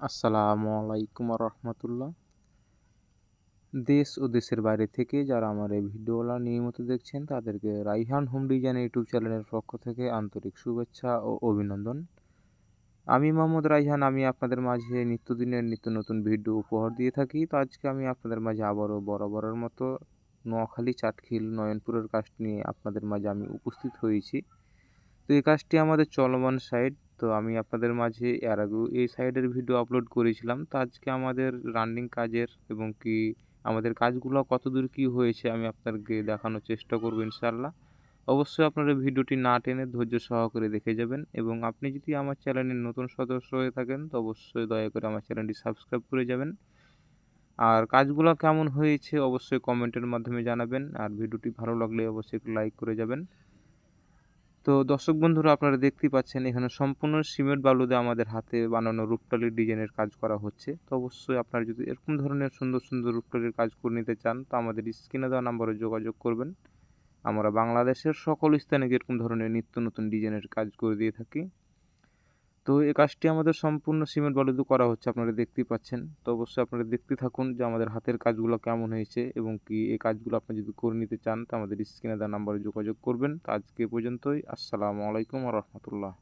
আসসালামু আলাইকুম রহমতুল্লাহ দেশ ও দেশের বাইরে থেকে যারা আমার এই ভিডিওগুলো নিয়মিত দেখছেন, তাদেরকে রাইহান হোম ডিজাইন ইউটিউব চ্যানেলের পক্ষ থেকে আন্তরিক শুভেচ্ছা ও অভিনন্দন। আমি মোহাম্মদ রাইহান, আমি আপনাদের মাঝে নিত্যদিনের নিত্য নতুন ভিডিও উপহার দিয়ে থাকি। তো আজকে আমি আপনাদের মাঝে আবারও বরাবরের মতো নোয়াখালী, চাটখিল, নয়নপুরের কাজটি নিয়ে আপনাদের মাঝে আমি উপস্থিত হয়েছি। তো এই কাজটি আমাদের চলমান সাইড তো আমি আপনাদের মাঝে এর আগেও এই সাইডের ভিডিও আপলোড করেছিলাম। তো আজকে আমাদের রানিং কাজের এবং কি আমাদের কাজগুলো কতদূর কি হয়েছে আমি আপনাদেরকে দেখানোর চেষ্টা করব ইনশাল্লাহ অবশ্যই আপনারা ভিডিওটি না টেনে ধৈর্য সহকারে দেখে যাবেন এবং আপনি যদি আমার চ্যানেলের নতুন সদস্য হয়ে থাকেন তো অবশ্যই দয়া করে আমার চ্যানেলটি সাবস্ক্রাইব করে যাবেন। আর কাজগুলো কেমন হয়েছে অবশ্যই কমেন্টের মাধ্যমে জানাবেন। আর ভিডিওটি ভালো লাগলে অবশ্যই একটু লাইক করে যাবেন। তো দর্শক বন্ধুরা, আপনারা দেখতেই পাচ্ছেন এখানে সম্পূর্ণ সিমেন্ট বালুদে আমাদের হাতে বানানো রূপটালির ডিজাইনের কাজ করা হচ্ছে। তো অবশ্যই আপনারা যদি এরকম ধরনের সুন্দর সুন্দর রূপটালির কাজ করে নিতে চান, তো আমাদের স্ক্রিনে দেওয়া নাম্বারে যোগাযোগ করবেন। আমরা বাংলাদেশের সকল স্থানে এরকম ধরনের নিত্য নতুন ডিজাইনের কাজ করে দিয়ে থাকি তো এই কাজটি আমাদের সম্পূর্ণ সিমেন্ট বালুতে করা হচ্ছে, আপনারা দেখতেই পাচ্ছেন। তো অবশ্যই আপনারা দেখতে থাকুন যে আমাদের হাতের কাজগুলো কেমন হয়েছে এবং কি এই কাজগুলো আপনি যদি করে নিতে চান, তো আমাদের স্ক্রিনে দেওয়া নাম্বারে যোগাযোগ করবেন। তো আজকে পর্যন্তই, আসসালামু আলাইকুম রহমতুল্লাহ।